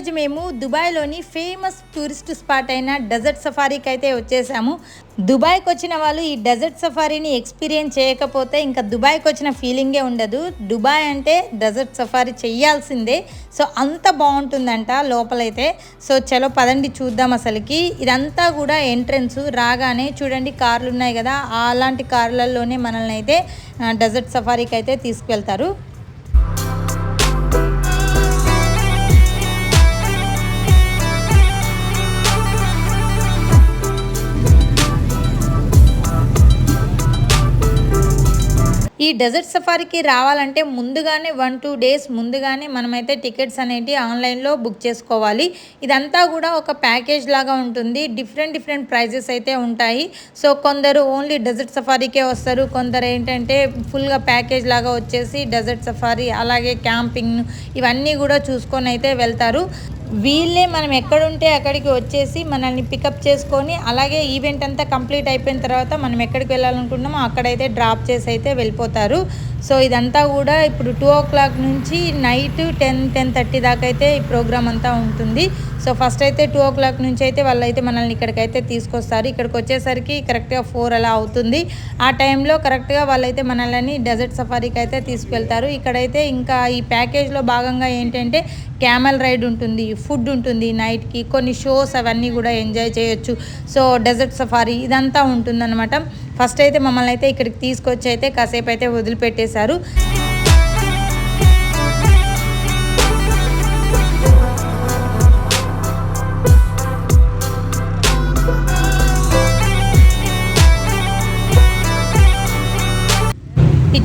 ఈరోజు మేము దుబాయ్లోని ఫేమస్ టూరిస్ట్ స్పాట్ అయిన డెజర్ట్ సఫారీకి అయితే వచ్చేసాము. దుబాయ్కి వచ్చిన వాళ్ళు ఈ డెజర్ట్ సఫారీని ఎక్స్పీరియన్స్ చేయకపోతే ఇంకా దుబాయ్కి వచ్చిన ఫీలింగే ఉండదు. దుబాయ్ అంటే డెజర్ట్ సఫారీ చేయాల్సిందే సో అంత బాగుంటుందంట లోపలైతే. సో చలో పదండి చూద్దాం అసలుకి. ఇదంతా కూడా ఎంట్రన్స్ రాగానే చూడండి కార్లు ఉన్నాయి కదా. అలాంటి కార్లలోనే మనల్ని అయితే డెజర్ట్ సఫారీకి అయితే తీసుకువెళ్తారు ఈ డెజర్ట్ సఫారీకి రావాలంటే ముందుగానే వన్ టూ డేస్ ముందుగానే మనమైతే టికెట్స్ అనేవి ఆన్లైన్లో బుక్ చేసుకోవాలి. ఇదంతా కూడా ఒక ప్యాకేజ్ లాగా ఉంటుంది. డిఫరెంట్ డిఫరెంట్ ప్రైజెస్ అయితే ఉంటాయి. సో కొందరు ఓన్లీ డెజర్ట్ సఫారీకే వస్తారు. కొందరు ఏంటంటే ఫుల్గా ప్యాకేజ్ లాగా వచ్చేసి డెజర్ట్ సఫారీ అలాగే క్యాంపింగ్ ఇవన్నీ కూడా చూసుకొని అయితే వెళ్తారు. వీళ్ళే మనం ఎక్కడుంటే అక్కడికి వచ్చేసి మనల్ని పికప్ చేసుకొని అలాగే ఈవెంట్ అంతా కంప్లీట్ అయిపోయిన తర్వాత మనం ఎక్కడికి వెళ్ళాలనుకుంటున్నామో అక్కడైతే డ్రాప్ చేసి అయితే వెళ్ళిపోతారు. సో ఇదంతా కూడా ఇప్పుడు టూ ఓ క్లాక్ నుంచి నైట్ టెన్ టెన్ థర్టీ దాకా అయితే ఈ ప్రోగ్రామ్ అంతా ఉంటుంది. సో ఫస్ట్ అయితే టూ ఓ క్లాక్ నుంచి అయితే వాళ్ళైతే మనల్ని ఇక్కడికైతే తీసుకొస్తారు. ఇక్కడికి వచ్చేసరికి కరెక్ట్గా ఫోర్ అలా అవుతుంది. ఆ టైంలో కరెక్ట్గా వాళ్ళైతే మనల్ని డెజర్ట్ సఫారీకి అయితే తీసుకెళ్తారు. ఇక్కడైతే ఇంకా ఈ ప్యాకేజ్లో భాగంగా ఏంటంటే క్యామెల్ రైడ్ ఉంటుంది ఫుడ్ ఉంటుంది నైట్కి కొన్ని షోస్ అవన్నీ కూడా ఎంజాయ్ చేయొచ్చు. సో డెజర్ట్ సఫారీ ఇదంతా ఉంటుందన్నమాట. ఫస్ట్ అయితే మమ్మల్ని అయితే ఇక్కడికి తీసుకొచ్చి అయితే కాసేపు అయితే వదిలిపెట్టేశారు.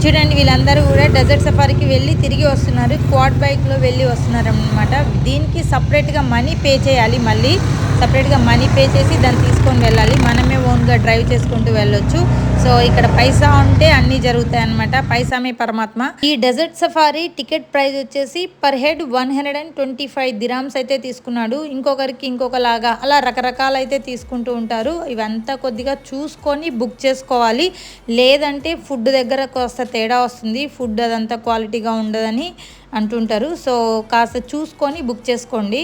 చూడండి వీళ్ళందరూ కూడా డెజర్ట్ సఫారీకి వెళ్ళి తిరిగి వస్తున్నారు. క్వాడ్ బైక్లో వెళ్ళి వస్తున్నారు అనమాట దీనికి సపరేట్గా మనీ పే చేయాలి మళ్ళీ. సపరేట్గా మనీ పే చేసి దాన్ని తీసుకొని వెళ్ళాలి. మనమే ఓన్గా డ్రైవ్ చేసుకుంటూ వెళ్ళొచ్చు. సో ఇక్కడ పైసా ఉంటే అన్నీ జరుగుతాయి అనమాట పైసామే పరమాత్మ. ఈ డెజర్ట్ సఫారీ టికెట్ ప్రైస్ వచ్చేసి per head one hundred and twenty five dirhams అయితే తీసుకున్నాడు. ఇంకొకరికి ఇంకొకలాగా అలా రకరకాలు అయితే తీసుకుంటూ ఉంటారు. ఇవంతా కొద్దిగా చూసుకొని బుక్ చేసుకోవాలి. లేదంటే ఫుడ్ దగ్గర కాస్త తేడా వస్తుంది. ఫుడ్ అదంతా క్వాలిటీగా ఉండదని అంటుంటారు. సో కాస్త చూసుకొని బుక్ చేసుకోండి.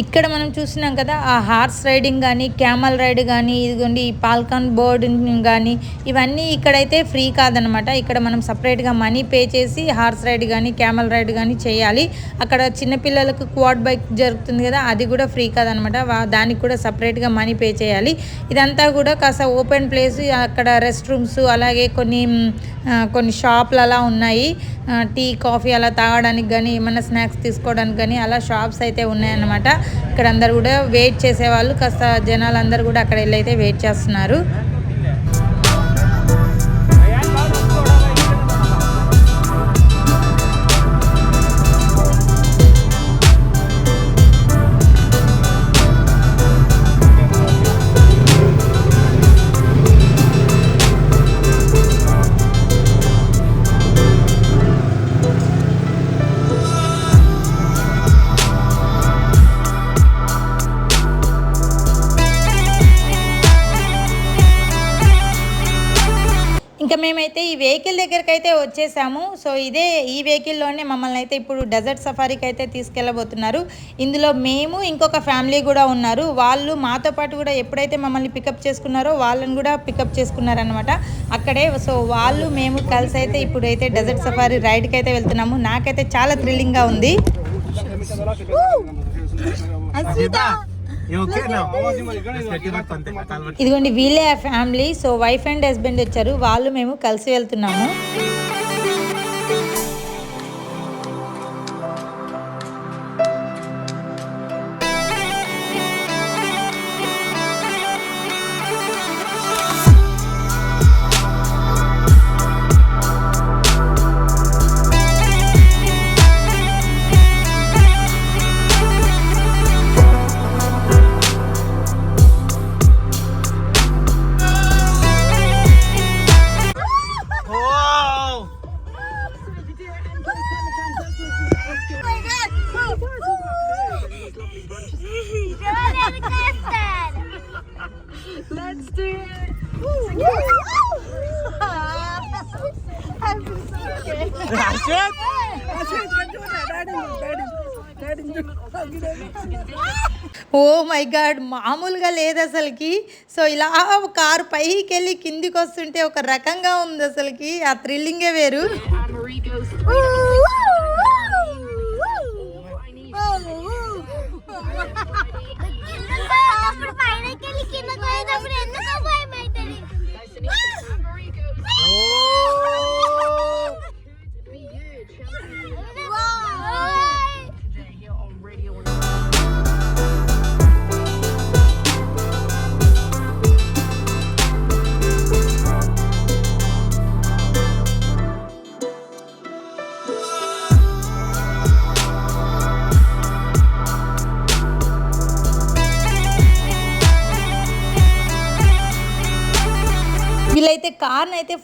ఇక్కడ మనం చూసినాం కదా ఆ హార్స్ రైడింగ్ కానీ క్యామల్ రైడ్ కానీ ఇదిగోండి ఈ పాల్కాన్ బోర్డ్ కానీ ఇవన్నీ ఇక్కడైతే ఫ్రీ కాదనమాట ఇక్కడ మనం సపరేట్గా మనీ పే చేసి హార్స్ రైడ్ కానీ క్యామల్ రైడ్ కానీ చేయాలి. అక్కడ చిన్నపిల్లలకు క్వాడ్ బైక్ జరుగుతుంది కదా అది కూడా ఫ్రీ కాదనమాట దానికి కూడా సపరేట్గా మనీ పే చేయాలి. ఇదంతా కూడా కాస్త ఓపెన్ ప్లేస్ అక్కడ రెస్ట్ రూమ్స్ అలాగే కొన్ని కొన్ని షాపులు అలా ఉన్నాయి. టీ కాఫీ అలా తాగడానికి కానీ ఏమైనా స్నాక్స్ తీసుకోవడానికి కానీ అలా షాప్స్ అయితే ఉన్నాయన్నమాట. ఇక్కడ అందరు కూడా వెయిట్ చేసేవాళ్ళు. కాస్త జనాలు అందరూ కూడా అక్కడ వెళ్ళి అయితే వెయిట్ చేస్తున్నారు. వచ్చేసాము. సో ఇదే ఈ వెహికల్లోనే మమ్మల్ని అయితే ఇప్పుడు డెజర్ట్ సఫారీకి అయితే తీసుకెళ్ళబోతున్నారు. ఇందులో మేము ఇంకొక ఫ్యామిలీ కూడా ఉన్నారు. వాళ్ళు మాతో పాటు కూడా ఎప్పుడైతే మమ్మల్ని పికప్ చేసుకున్నారో వాళ్ళని కూడా పికప్ చేసుకున్నారనమాట అక్కడే సో వాళ్ళు మేము కలిసి అయితే ఇప్పుడు అయితే డెజర్ట్ సఫారీ రైడ్కి అయితే వెళ్తున్నాము. నాకైతే చాలా థ్రిల్లింగ్గా ఉంది. ఇదిగోండి వీళ్ళే ఆ family. So wife and husband వచ్చారు. వాళ్ళు మేము కలిసి వెళ్తున్నాము. గాడ్ మామూలుగా లేదు అసలుకి. సో ఇలా కారు పైకి వెళ్ళి కిందికి వస్తుంటే ఒక రకంగా ఉంది అసలుకి. ఆ థ్రిల్లింగే వేరు. కిందకు ఎందుకు భయం అవుతుంది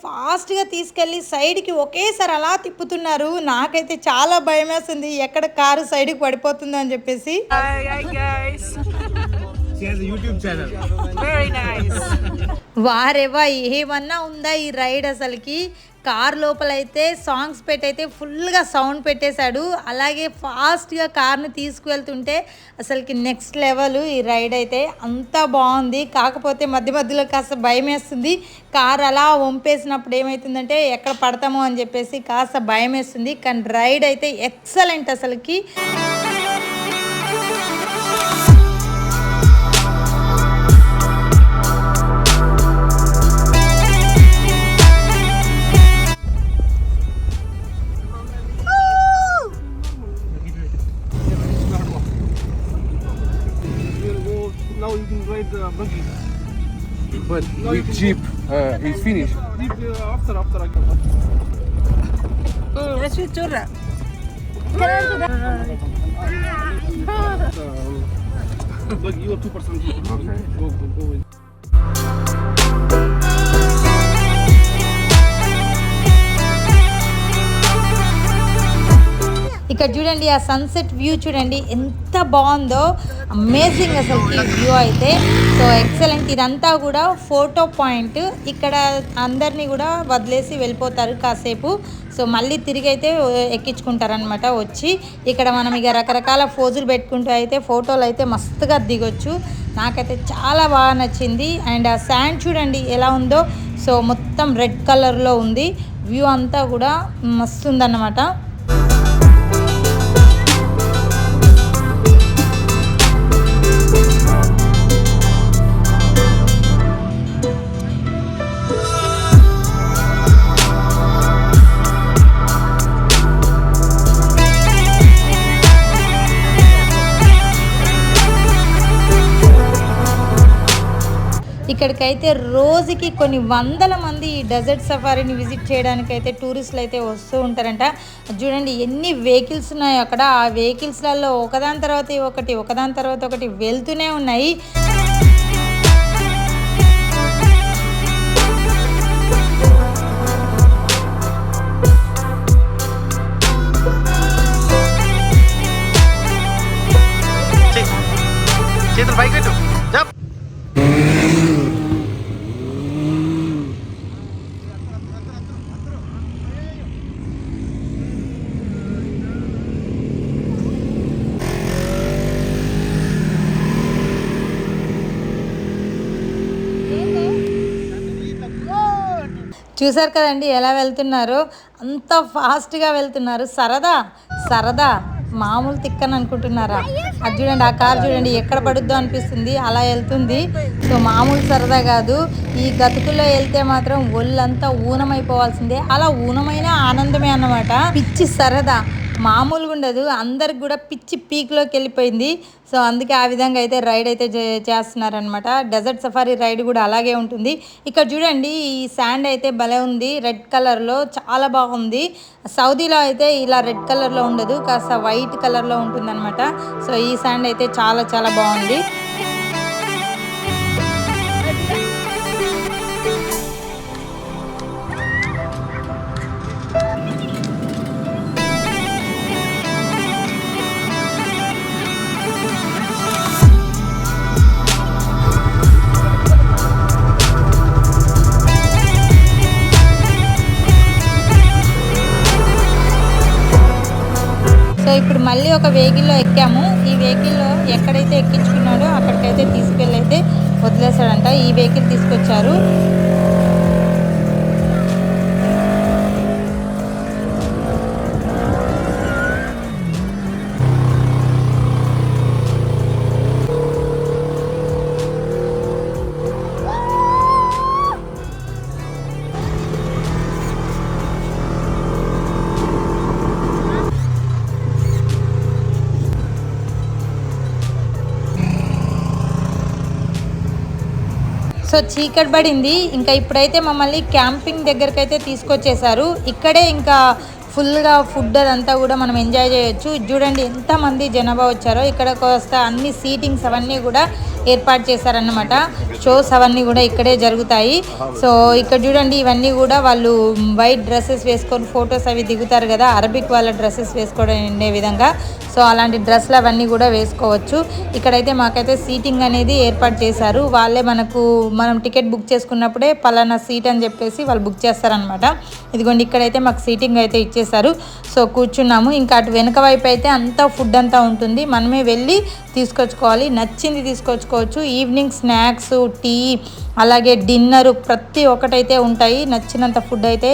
ఫాస్ట్గా తీసుకెళ్ళి సైడ్కి ఒకేసారి అలా తిప్పుతున్నారు. నాకైతే చాలా భయం వేస్తుంది ఎక్కడ కారు సైడ్కి పడిపోతుందో అని చెప్పేసి. వారేవా ఏమన్నా ఉందా ఈ రైడ్ అసలుకి? కార్ లోపల అయితే సాంగ్స్ పెట్టయితే ఫుల్గా సౌండ్ పెట్టేశాడు. అలాగే ఫాస్ట్గా కార్ని తీసుకువెళ్తుంటే అసలుకి నెక్స్ట్ లెవెల్ ఈ రైడ్ అయితే అంతా బాగుంది. కాకపోతే మధ్య మధ్యలో కాస్త భయం వేస్తుంది కార్ అలా వంపేసినప్పుడు ఏమవుతుందంటే ఎక్కడ పడతామో అని చెప్పేసి కాస్త భయం వేస్తుంది కానీ రైడ్ అయితే ఎక్సలెంట్ అసలుకి. But with Jeep, uh, it's finished. Leave, uh, after after I come. Mm, let's do churra. Uh, buggy, you are two percent. Okay. Go go go. ఇక్కడ చూడండి ఆ సన్సెట్ వ్యూ చూడండి ఎంత బాగుందో అమేజింగ్ అసలు ఈ వ్యూ అయితే. సో ఎక్సలెంట్ ఇదంతా కూడా ఫోటో పాయింట్ ఇక్కడ అందరినీ కూడా వదిలేసి వెళ్ళిపోతారు కాసేపు. సో మళ్ళీ తిరిగి అయితే ఎక్కించుకుంటారనమాట వచ్చి. ఇక్కడ మనం ఇక రకరకాల ఫోజులు పెట్టుకుంటూ అయితే ఫోటోలు అయితే మస్తుగా దిగొచ్చు. నాకైతే చాలా బాగా నచ్చింది. అండ్ ఆ శాండ్ చూడండి ఎలా ఉందో. సో మొత్తం రెడ్ కలర్లో ఉంది. వ్యూ అంతా కూడా మస్తు ఉందన్నమాట ఇక్కడికైతే రోజుకి కొన్ని వందల మంది ఈ డెజర్ట్ సఫారీని విజిట్ చేయడానికి అయితే టూరిస్టులు అయితే వస్తూ ఉంటారంట. చూడండి ఎన్ని వెహికల్స్ ఉన్నాయో అక్కడ. ఆ వెహికల్స్లలో ఒకదాని తర్వాత ఒకటి ఒకదాని తర్వాత ఒకటి వెళ్తూనే ఉన్నాయి. చేతులు పైకి పెట్టు చూసారు కదండి ఎలా వెళ్తున్నారు? అంత ఫాస్ట్గా వెళ్తున్నారు. సరదా సరదా. మామూలు తిక్కని అనుకుంటున్నారా? అది చూడండి ఆ కార్ చూడండి ఎక్కడ పడుద్దో అనిపిస్తుంది. అలా వెళ్తుంది. సో మామూలు సరదా కాదు. ఈ గతుకుల్లో వెళ్తే మాత్రం ఒళ్ళంతా ఊనమైపోవాల్సిందే. అలా ఊనమైన ఆనందమే అన్నమాట. పిచ్చి సరదా. మామూలుగా ఉండదు. అందరికి కూడా పిచ్చి పీక్లోకి వెళ్ళిపోయింది. సో అందుకే ఆ విధంగా అయితే రైడ్ అయితే చే- చేస్తున్నారనమాట డెజర్ట్ సఫారీ రైడ్ కూడా అలాగే ఉంటుంది. ఇక్కడ చూడండి ఈ శాండ్ అయితే భలే ఉంది. రెడ్ కలర్లో చాలా బాగుంది. సౌదీలో అయితే ఇలా రెడ్ కలర్లో ఉండదు. కాస్త వైట్ కలర్లో ఉంటుందన్నమాట. సో ఈ శాండ్ అయితే చాలా చాలా బాగుంది. ఒక వెహికల్లో ఎక్కాము. ఈ వెహికల్లో ఎక్కడైతే ఎక్కించుకున్నాడో అక్కడికైతే తీసుకెళ్ళి అయితే వదిలేశాడంట. ఈ వెహికల్ తీసుకొచ్చారు. సో చీకటి పడింది. ఇంకా ఇప్పుడైతే మమ్మల్ని క్యాంపింగ్ దగ్గరకైతే తీసుకొచ్చేసారు. ఇక్కడే ఇంకా ఫుల్గా ఫుడ్ అదంతా కూడా మనం ఎంజాయ్ చేయొచ్చు. ఇది చూడండి ఎంతమంది జనాభా వచ్చారో ఇక్కడ వస్తే అన్ని సీటింగ్స్ అవన్నీ కూడా ఏర్పాటు చేశారన్నమాట. షోస్ అవన్నీ కూడా ఇక్కడే జరుగుతాయి. సో ఇక్కడ చూడండి ఇవన్నీ కూడా వాళ్ళు వైట్ డ్రెస్సెస్ వేసుకొని ఫొటోస్ అవి దిగుతారు కదా అరబిక్ వాళ్ళ డ్రెస్సెస్ వేసుకోవడం ఉండే విధంగా. సో అలాంటి డ్రెస్సులు అవన్నీ కూడా వేసుకోవచ్చు. ఇక్కడైతే మాకైతే సీటింగ్ అనేది ఏర్పాటు చేశారు. వాళ్ళే మనకు మనం టికెట్ బుక్ చేసుకున్నప్పుడే పలానా సీట్ అని చెప్పేసి వాళ్ళు బుక్ చేస్తారనమాట ఇదిగోండి ఇక్కడైతే మాకు సీటింగ్ అయితే ఇచ్చేసారు సో కూర్చున్నాము. ఇంకా అటు వెనుక వైపు అయితే అంతా ఫుడ్ అంతా ఉంటుంది. మనమే వెళ్ళి తీసుకొచ్చుకోవాలి. నచ్చింది తీసుకొచ్చుకోవచ్చు. ఈవినింగ్ స్నాక్స్ టీ అలాగే డిన్నర్ ప్రతి ఒక్కటైతే ఉంటాయి. నచ్చినంత ఫుడ్ అయితే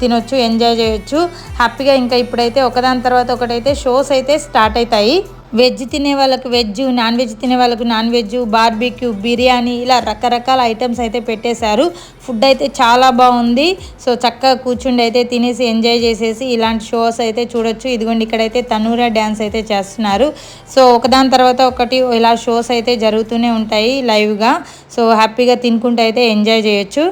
తినొచ్చు ఎంజాయ్ చేయొచ్చు. హ్యాపీగా ఇంకా ఇప్పుడైతే ఒకదాని తర్వాత ఒకటైతే షోస్ అయితే స్టార్ట్ అవుతాయి. వెజ్ తినే వాళ్ళకు వెజ్ నాన్ వెజ్ తినే వాళ్ళకు నాన్ వెజ్ బార్బిక్యూ బిర్యానీ ఇలా రకరకాల ఐటమ్స్ అయితే పెట్టేశారు. ఫుడ్ అయితే చాలా బాగుంది. సో చక్కగా కూర్చుండి అయితే తినేసి ఎంజాయ్ చేసేసి ఇలాంటి షోస్ అయితే చూడొచ్చు. ఇదిగోండి ఇక్కడైతే తనూరా డ్యాన్స్ అయితే చేస్తున్నారు. సో ఒకదాని తర్వాత ఒకటి ఇలా షోస్ అయితే జరుగుతూనే ఉంటాయి లైవ్గా. సో హ్యాపీగా తినుకుంటూ అయితే ఎంజాయ్ చేయొచ్చు.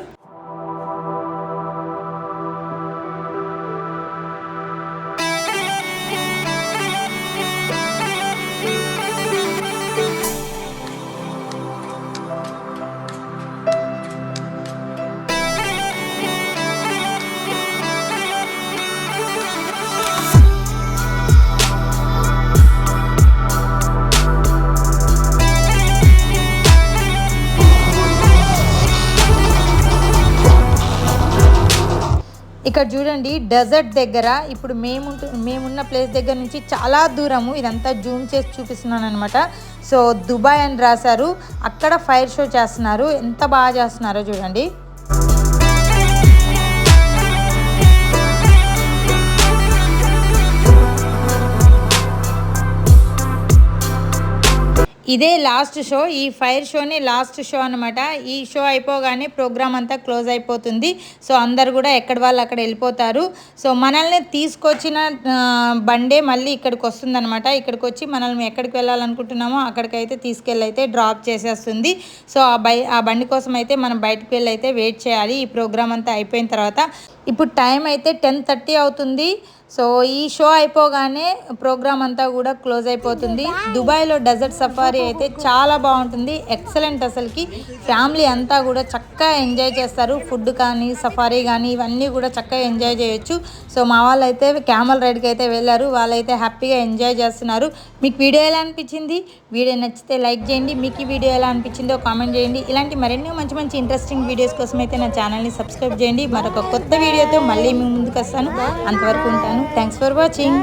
ఇక్కడ చూడండి డెజర్ట్ దగ్గర ఇప్పుడు మేము మేమున్న ప్లేస్ దగ్గర నుంచి చాలా దూరము. ఇదంతా జూమ్ చేసి చూపిస్తున్నాను అనమాట సో దుబాయ్ అని రాశారు. అక్కడ ఫైర్ షో చేస్తున్నారు. ఎంత బాగా చేస్తున్నారో చూడండి. ఇదే లాస్ట్ షో ఈ ఫైర్ షోనే లాస్ట్ షో అనమాట ఈ షో అయిపోగానే ప్రోగ్రామ్ అంతా క్లోజ్ అయిపోతుంది. సో అందరు కూడా ఎక్కడ వాళ్ళు అక్కడ వెళ్ళిపోతారు. సో మనల్ని తీసుకొచ్చిన బండే మళ్ళీ ఇక్కడికి వస్తుందన్నమాట. ఇక్కడికి వచ్చి మనల్ని ఎక్కడికి వెళ్ళాలనుకుంటున్నామో అక్కడికైతే తీసుకెళ్ళైతే డ్రాప్ చేసేస్తుంది. సో ఆ బై ఆ బండి కోసం అయితే మనం బయటకు వెళ్ళి అయితే వెయిట్ చేయాలి. ఈ ప్రోగ్రామ్ అంతా అయిపోయిన తర్వాత ఇప్పుడు టైం అయితే టెన్ థర్టీ అవుతుంది. సో ఈ షో అయిపోగానే ప్రోగ్రామ్ అంతా కూడా క్లోజ్ అయిపోతుంది. దుబాయ్లో డెజర్ట్ సఫారీ అయితే చాలా బాగుంటుంది. ఎక్సలెంట్ అసలుకి. ఫ్యామిలీ అంతా కూడా చక్కగా ఎంజాయ్ చేస్తారు. ఫుడ్ కానీ సఫారీ కానీ ఇవన్నీ కూడా చక్కగా ఎంజాయ్ చేయొచ్చు. సో మా వాళ్ళు అయితే క్యామల్ రైడ్కి అయితే వెళ్ళారు. వాళ్ళైతే హ్యాపీగా ఎంజాయ్ చేస్తున్నారు. మీకు వీడియో ఎలా అనిపించింది? వీడియో నచ్చితే లైక్ చేయండి. మీకు ఈ వీడియో ఎలా అనిపించిందో కామెంట్ చేయండి. ఇలాంటి మరెన్నో మంచి మంచి ఇంట్రెస్టింగ్ వీడియోస్ కోసం అయితే నా ఛానల్ని సబ్స్క్రైబ్ చేయండి. మరొక కొత్త వీడియో వీడియోతో మళ్ళీ మీ ముందుకు వస్తాను. అంతవరకు ఉంటాను. Thanks for watching